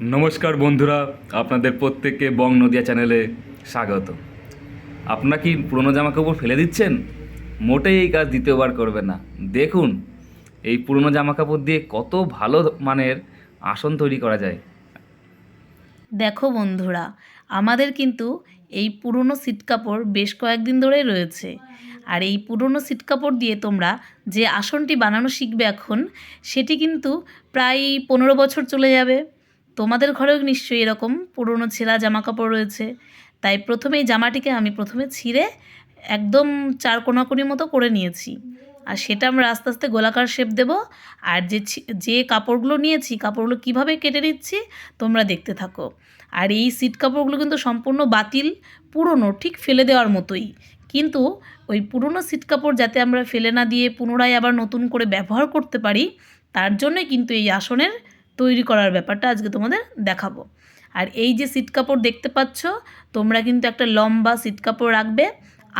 নমস্কার বন্ধুরা, আপনাদের প্রত্যেককে বং নদিয়া চ্যানেলে স্বাগত। আপনারা কি পুরনো জামা কাপড় ফেলে দিচ্ছেন? মোটেই এই কাজ দ্বিতীয়বার করবে না। দেখুন, এই পুরনো জামা কাপড় দিয়ে কত ভালো মানের আসন তৈরি করা যায়। দেখো বন্ধুরা, আমাদের কিন্তু এই পুরনো সিট কাপড় বেশ কয়েকদিন ধরেই রয়েছে। আর এই পুরনো সিট কাপড় দিয়ে তোমরা যে আসনটি বানানো শিখবে এখন, সেটি কিন্তু প্রায় পনেরো বছর চলে যাবে। তোমাদের ঘরেও নিশ্চয়ই এরকম পুরনো ছেঁড়া জামা কাপড় রয়েছে। তাই প্রথমে এই জামাটিকে আমি প্রথমে ছিঁড়ে একদম চার কোনাকুনি মতো করে নিয়েছি। আর সেটা আমরা আস্তে আস্তে গোলাকার শেপ দেব। আর যে যে কাপড়গুলো নিয়েছি, কাপড়গুলো কীভাবে কেটে নিচ্ছি, তোমরা দেখতে থাকো। আর এই সিট কাপড়গুলো কিন্তু সম্পূর্ণ বাতিল, পুরনো, ঠিক ফেলে দেওয়ার মতোই। কিন্তু ওই পুরনো সিট কাপড় যাতে আমরা ফেলে না দিয়ে পুনরায় আবার নতুন করে ব্যবহার করতে পারি, তার জন্যই কিন্তু এই আসনের তৈরি করার ব্যাপারটা আজকে তোমাদের দেখাবো। আর এই যে সিট কাপড় দেখতে পাচ্ছ, তোমরা কিন্তু একটা লম্বা সিট কাপড় রাখবে।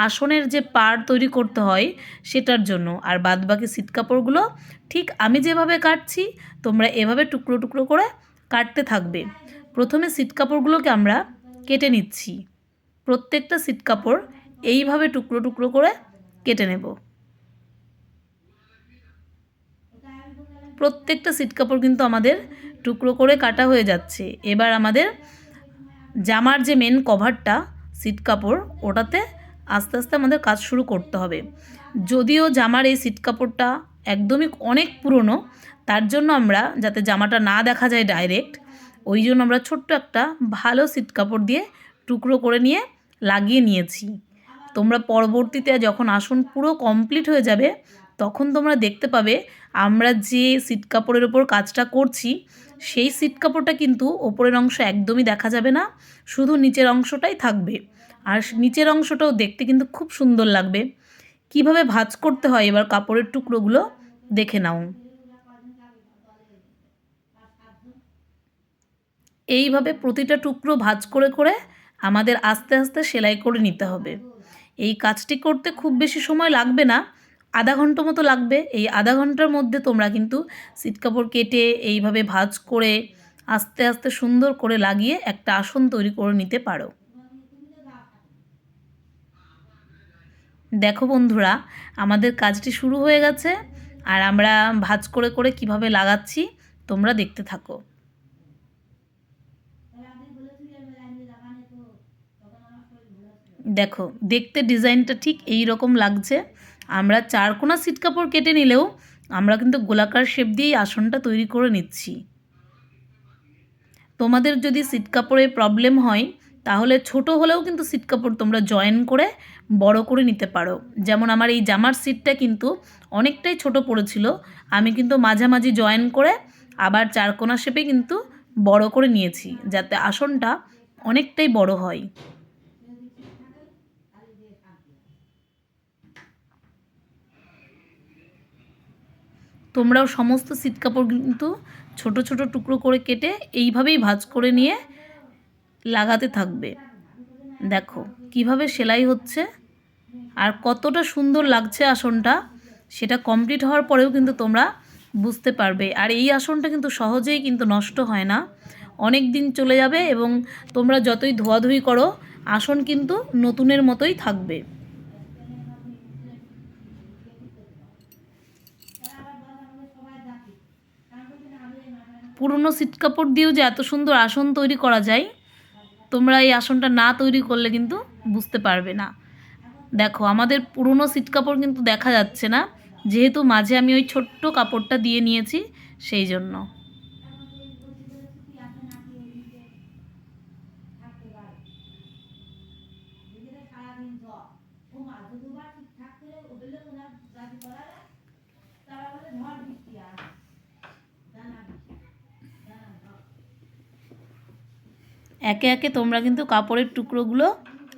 আসনের যে পাড় তৈরি করতে হয় সেটার জন্য। আর বাদবাকি সিট কাপড়গুলো ঠিক আমি যেভাবে কাটছি, তোমরা এভাবে টুকরো টুকরো করে কাটতে থাকবে। প্রথমে সিট কাপড়গুলোকে আমরা কেটে নিচ্ছি। প্রত্যেকটা সিট কাপড় এইভাবে টুকরো টুকরো করে কেটে নেব। প্রত্যেকটা সিট কাপড় কিন্তু আমাদের টুকরো করে কাটা হয়ে যাচ্ছে। এবার আমাদের জামার যে মেন কভারটা সিট কাপড়, ওটাতে আস্তে আস্তে আমাদের কাজ শুরু করতে হবে। যদিও জামার এই সিট কাপড়টা একদমই অনেক পুরনো, তার জন্য আমরা যাতে জামাটা না দেখা যায় ডাইরেক্ট ওই জন্য আমরা ছোট্ট একটা ভালো সিট কাপড় দিয়ে টুকরো করে নিয়ে লাগিয়ে নিয়েছি। তোমরা পরবর্তীতে যখন আসন পুরো কমপ্লিট হয়ে যাবে তখন তোমরা দেখতে পাবে আমরা যে সিট কাপড়ের ওপর কাজটা করছি, সেই সিট কাপড়টা কিন্তু ওপরের অংশ একদমই দেখা যাবে না, শুধু নিচের অংশটাই থাকবে। আর নিচের অংশটাও দেখতে কিন্তু খুব সুন্দর লাগবে। কীভাবে ভাঁজ করতে হয় এবার কাপড়ের টুকরোগুলো দেখে নাও। এইভাবে প্রতিটা টুকরো ভাঁজ করে করে আমাদের আস্তে আস্তে সেলাই করে নিতে হবে। এই কাজটি করতে খুব বেশি সময় লাগবে না আধা ঘণ্টা মতো লাগবে। এই আধা ঘণ্টার মধ্যে তোমরা কিন্তু সিট কাপড় কেটে এইভাবে ভাজ করে আস্তে আস্তে সুন্দর করে লাগিয়ে একটা আসন তৈরি করে নিতে পারো। দেখো বন্ধুরা, আমাদের কাজটি শুরু হয়ে গেছে আর আমরা ভাঁজ করে করে কীভাবে লাগাচ্ছি তোমরা দেখতে থাকো। দেখো, দেখতে ডিজাইনটা ঠিক এই রকম লাগছে। আমরা চারকোনা সিট কাপড় কেটে নিলেও আমরা কিন্তু গোলাকার শেপ দিয়েই আসনটা তৈরি করে নিচ্ছি। তোমাদের যদি সিট কাপড়ে প্রবলেম হয়, তাহলে ছোট হলেও কিন্তু সিট কাপড় তোমরা জয়েন করে বড় করে নিতে পারো। যেমন আমার এই জামার সিটটা কিন্তু অনেকটাই ছোট পড়েছিল, আমি কিন্তু মাঝামাঝি জয়েন করে আবার চারকোনা শেপে কিন্তু বড় করে নিয়েছি, যাতে আসনটা অনেকটাই বড় হয়। তোমরাও সমস্ত সিট কাপড় কিন্তু ছোট ছোট টুকরো করে কেটে এইভাবেই ভাজ করে নিয়ে লাগাতে থাকবে। দেখো, কীভাবে সেলাই হচ্ছে আর কতটা সুন্দর লাগছে আসনটা, সেটা কমপ্লিট হওয়ার পরেও কিন্তু তোমরা বুঝতে পারবে। আর এই আসনটা কিন্তু সহজেই কিন্তু নষ্ট হয় না। অনেক দিন চলে যাবে এবং তোমরা যতই ধোয়াধুয়ি করো, আসন কিন্তু নতুনের মতোই থাকবে। পুরনো সিট কাপড় দিয়েও যে এত সুন্দর আসন তৈরি করা যায়, তোমরা এই আসনটা না তৈরি করলে কিন্তু বুঝতে পারবে না। দেখো, আমাদের পুরনো সিট কাপড় কিন্তু দেখা যাচ্ছে না, যেহেতু মাঝে আমি ওই ছোট্ট কাপড়টা দিয়ে নিয়েছি সেই জন্য। একে একে তোমরা কিন্তু কাপড়ের টুকরোগুলো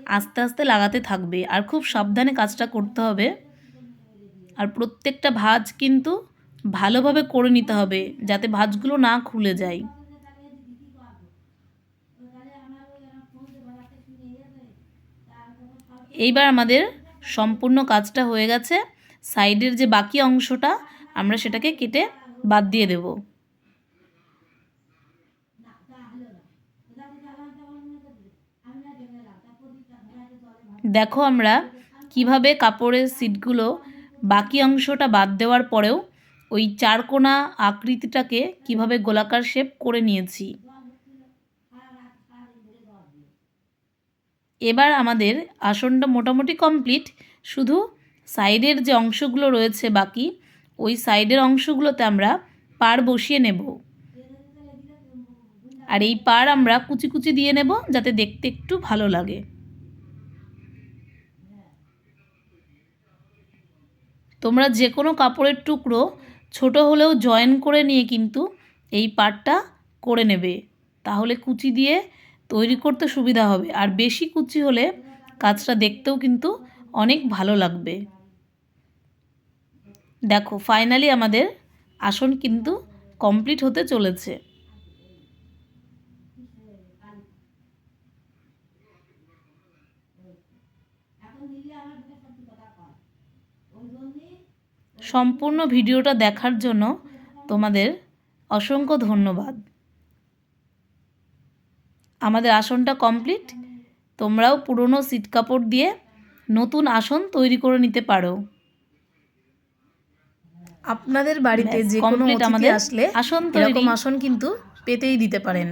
আস্তে আস্তে লাগাতে থাকবে আর খুব সাবধানে কাজটা করতে হবে। আর প্রত্যেকটা ভাঁজ কিন্তু ভালোভাবে করে নিতে হবে যাতে ভাঁজগুলো না খুলে যায়। এইবার আমাদের সম্পূর্ণ কাজটা হয়ে গেছে। সাইডের যে বাকি অংশটা, আমরা সেটাকে কেটে বাদ দিয়ে দেবো। দেখো আমরা কীভাবে কাপড়ের সিটগুলো বাকি অংশটা বাদ দেওয়ার পরেও ওই চারকোনা আকৃতিটাকে কীভাবে গোলাকার শেপ করে নিয়েছি। এবার আমাদের আসনটা মোটামুটি কমপ্লিট শুধু সাইডের যে অংশগুলো রয়েছে বাকি, ওই সাইডের অংশগুলোতে আমরা পার বসিয়ে নেব। আর এই পার আমরা কুচি কুচি দিয়ে নেব যাতে দেখতে একটু ভালো লাগে। তোমরা যে কোনো কাপড়ের টুকরো ছোট হলেও জয়েন করে নিয়ে কিন্তু এই পাটটা করে নেবে। তাহলে কুচি দিয়ে তৈরি করতে সুবিধা হবে। আর বেশি কুচি হলে কাজটা দেখতেও কিন্তু অনেক ভালো লাগবে। দেখো ফাইনালি আমাদের আসন কিন্তু কমপ্লিট হতে চলেছে। সম্পূর্ণ ভিডিওটা দেখার জন্য তোমাদের অসংখ্য ধন্যবাদ। আমাদের আসনটা কমপ্লিট। তোমরাও পুরনো সিট কাপড় দিয়ে নতুন আসন তৈরি করে নিতে পারো। আপনাদের বাড়িতে যে কোনো আমাদের আসলে আসন এরকম আসন কিন্তু পেতেই দিতে পারেন।